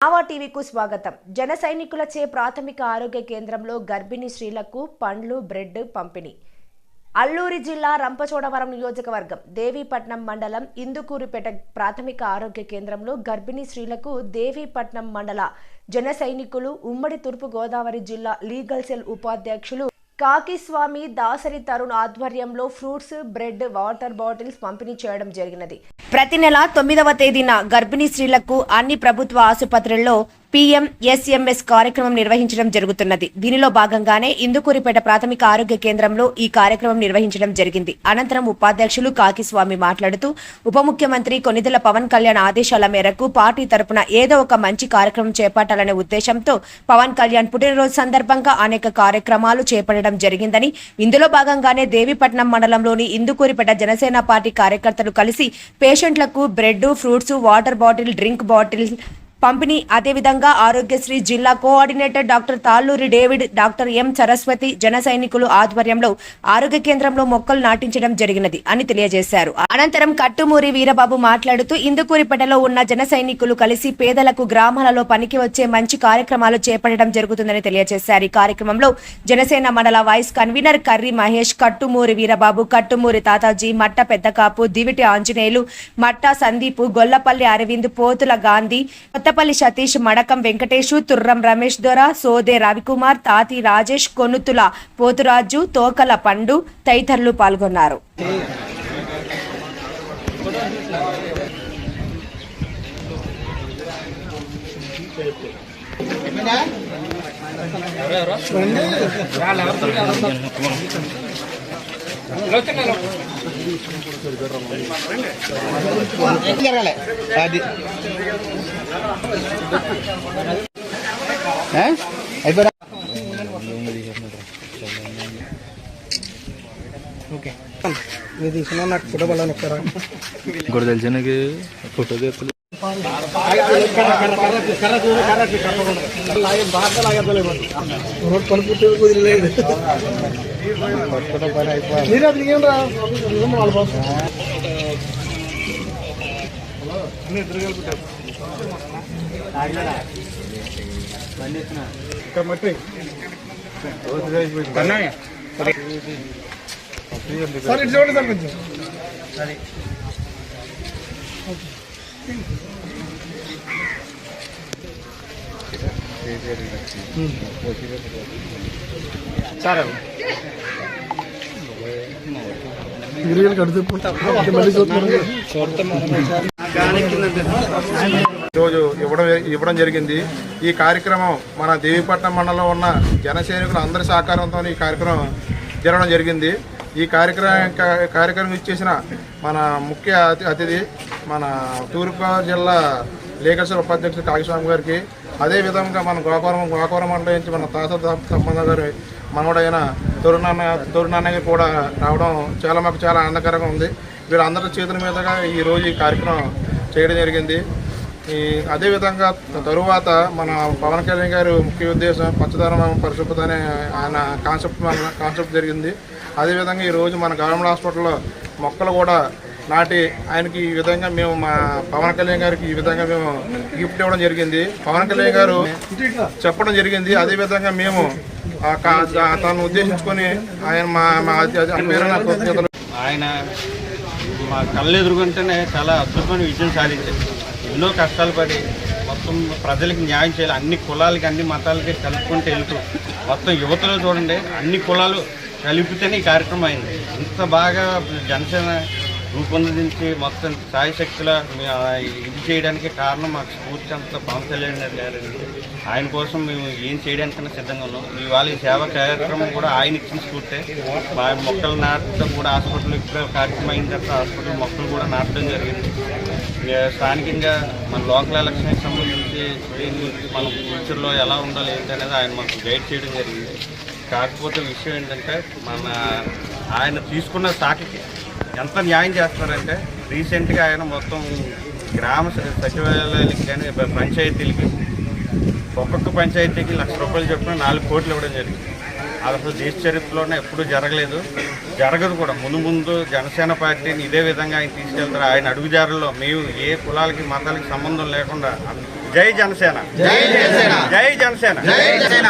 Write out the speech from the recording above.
ఆవా టీవీకు స్వాగతం. జన సైనికులచే ప్రాథమిక ఆరోగ్య కేంద్రంలో గర్భిణీ స్త్రీలకు పండ్లు బ్రెడ్ పంపిణీ. అల్లూరి జిల్లా రంపచోడవరం నియోజకవర్గం దేవీపట్నం మండలం ఇందుకూరుపేట ప్రాథమిక ఆరోగ్య కేంద్రంలో గర్భిణీ స్త్రీలకు దేవీపట్నం మండల జన సైనికులు ఉమ్మడి తూర్పు గోదావరి జిల్లా లీగల్ సెల్ ఉపాధ్యక్షులు కాకిస్వామి దాసరి తరుణ్ ఆధ్వర్యంలో ఫ్రూట్స్ బ్రెడ్ వాటర్ బాటిల్స్ పంపిణీ చేయడం జరిగినది. ప్రతి నెల తొమ్మిదవ తేదీన గర్భిణీ స్త్రీలకు అన్ని ప్రభుత్వ ఆసుపత్రుల్లో పీఎం ఎస్ఎంఎస్ కార్యక్రమం నిర్వహించడం జరుగుతున్నది. దీనిలో భాగంగానే ఇందుకూరిపేట ప్రాథమిక ఆరోగ్య కేంద్రంలో ఈ కార్యక్రమం నిర్వహించడం జరిగింది. అనంతరం ఉపాధ్యక్షులు కాకిస్వామి మాట్లాడుతూ ఉప ముఖ్యమంత్రి కొనిదెల పవన్ కళ్యాణ్ ఆదేశాల మేరకు పార్టీ తరపున ఏదో ఒక మంచి కార్యక్రమం చేపట్టాలనే ఉద్దేశంతో పవన్ కళ్యాణ్ పుట్టినరోజు సందర్భంగా అనేక కార్యక్రమాలు చేపట్టడం జరిగిందని ఇందులో భాగంగానే దేవీపట్నం మండలంలోని ఇందుకూరిపేట జనసేన పార్టీ కార్యకర్తలు కలిసి పేషెంట్లకు bread fruits water bottle drink bottle పంపిణీ అదేవిధంగా ఆరోగ్యశ్రీ జిల్లా coordinator doctor Talluri David doctor M Saraswati జన సైనికులు ఆధ్వర్యంలో ఆరోగ్య కేంద్రంలో మొక్కలు నాటించడం జరిగినది అని తెలియజేశారు. అనంతరం కట్టుమూరి వీరబాబు మాట్లాడుతూ ఇందుకూరిపేటలో ఉన్న జన సైనికులు కలిసి పేదలకు గ్రామాలలో పనికి వచ్చే మంచి కార్యక్రమాలు చేపట్టడం జరుగుతుందని తెలియజేశారు. ఈ కార్యక్రమంలో జనసేన మండల వైస్ కన్వీనర్ కర్రి మహేష్ కట్టుమూరి వీరబాబు కట్టుమూరి తాతాజీ మట్ట పెద్దకాపు దివిటి ఆంజనేయులు మట్ట సందీపు గొల్లపల్లి అరవింద్ పోతుల గాంధీ కొత్తపల్లి సతీష్ మడకం వెంకటేషు తుర్రం రమేష్ దొర సోదే రవికుమార్ తాతి రాజేష్ కొనుతుల పోతురాజు తోకల పండు తదితరులు పాల్గొన్నారు. జరగాలి అది ఓకే. ఇది తీసుకున్నా నాకు ఫోటో పడాలని ఒకసారి ఇంకోటి తెలిసినకి ఫోటో తీస్తలేదు రోడ్ పని పూర్తి కుదిరలేదు మీరు అది ఏం రా వాళ్ళ కోసం సార్ ఇటు చూడండి సార్ కొంచెం సరే. మళ్ళీ ఈరోజు ఇవ్వడం ఇవ్వడం జరిగింది. ఈ కార్యక్రమం మన దేవీపట్నం మండలంలో ఉన్న జన సైనికుల అందరి సహకారంతో ఈ కార్యక్రమం జరగడం జరిగింది. ఈ కార్యక్రమం కార్యక్రమం ఇచ్చేసిన మన ముఖ్య అతి అతిథి మన తూర్పుగోదావరి జిల్లా లేకేశ్వర ఉపాధ్యక్షుడు కాగస్వామి గారికి అదేవిధంగా మన గోకవరం గోకవరం మండలం నుంచి మన తాత సంబంధ గారి మనవడైన తొరునాన్న తొరునాన్న గారు కూడా రావడం చాలా మాకు చాలా ఆనందకరంగా ఉంది. వీళ్ళందరి చేతుల మీదుగా ఈ రోజు ఈ కార్యక్రమం చేయడం జరిగింది. ఈ అదేవిధంగా తరువాత మన పవన్ కళ్యాణ్ గారు ముఖ్య ఉద్దేశం పచ్చదనం పరిశుభ్రత అనే ఆయన కాన్సెప్ట్ కాన్సెప్ట్ జరిగింది. అదేవిధంగా ఈరోజు మన గవర్నమెంట్ హాస్పిటల్లో మొక్కలు కూడా నాటి ఆయనకి ఈ విధంగా మేము మా పవన్ కళ్యాణ్ గారికి ఈ విధంగా మేము గిఫ్ట్ ఇవ్వడం జరిగింది. పవన్ కళ్యాణ్ గారు చెప్పడం జరిగింది. అదేవిధంగా మేము తను ఉద్దేశించుకొని ఆయన మా మా పేరు నా కృతజ్ఞతలు ఆయన మా కళ్ళు ఎదుర్కొంటేనే చాలా అద్భుతమైన విజయం సాధించారు. ఎన్నో కష్టాలు పడి మొత్తం ప్రజలకు న్యాయం చేయాలి. అన్ని కులాలకి అన్ని మతాలకి కలుపుకుంటూ వెళ్తూ మొత్తం యువతలో చూడండి అన్ని కులాలు కలిపితేనే ఈ కార్యక్రమం అయింది. ఇంత బాగా జనసేన రూపొందించి మొత్తం సాయి శక్తుల ఇది చేయడానికి కారణం మాకు స్ఫూర్తి అంత పవన్ కళ్యాణ్ గారు గారండి ఆయన కోసం మేము ఏం చేయడానికైనా సిద్ధంగా ఉన్నాం. ఇవాళ ఈ సేవా కార్యక్రమం కూడా ఆయన ఇచ్చిన స్ఫూర్తే. మా మొక్కలు నాటడం కూడా హాస్పిటల్ ఇప్పుడు కార్యక్రమం అయిన తర్వాత హాస్పిటల్ మొక్కలు కూడా నాటడం జరిగింది. ఇక స్థానికంగా మన లోకల్ ఎలక్షన్కి సంబంధించి మన మనం ఫ్యూచర్లో ఎలా ఉండాలి ఏంటి అనేది ఆయన మాకు గైడ్ చేయడం జరిగింది. కాకపోతే విషయం ఏంటంటే మన ఆయన తీసుకున్న సాకికి ఎంత న్యాయం చేస్తున్నారంటే రీసెంట్గా ఆయన మొత్తం గ్రామ సచివాలయాలకి కానీ పంచాయతీలకి ఒక్కొక్క పంచాయతీకి లక్ష రూపాయలు చొప్పున నాలుగు కోట్లు ఇవ్వడం జరిగింది. అది అసలు దేశ చరిత్రలోనే ఎప్పుడూ జరగలేదు. జరగదు కూడా. ముందు ముందు జనసేన పార్టీని ఇదే విధంగా ఆయన తీసుకెళ్తారు. ఆయన అడుగుజారుల్లో మేము ఏ కులాలకి మతాలకి సంబంధం లేకుండా జై జనసేన. జై జనసేన. జై జనసేన.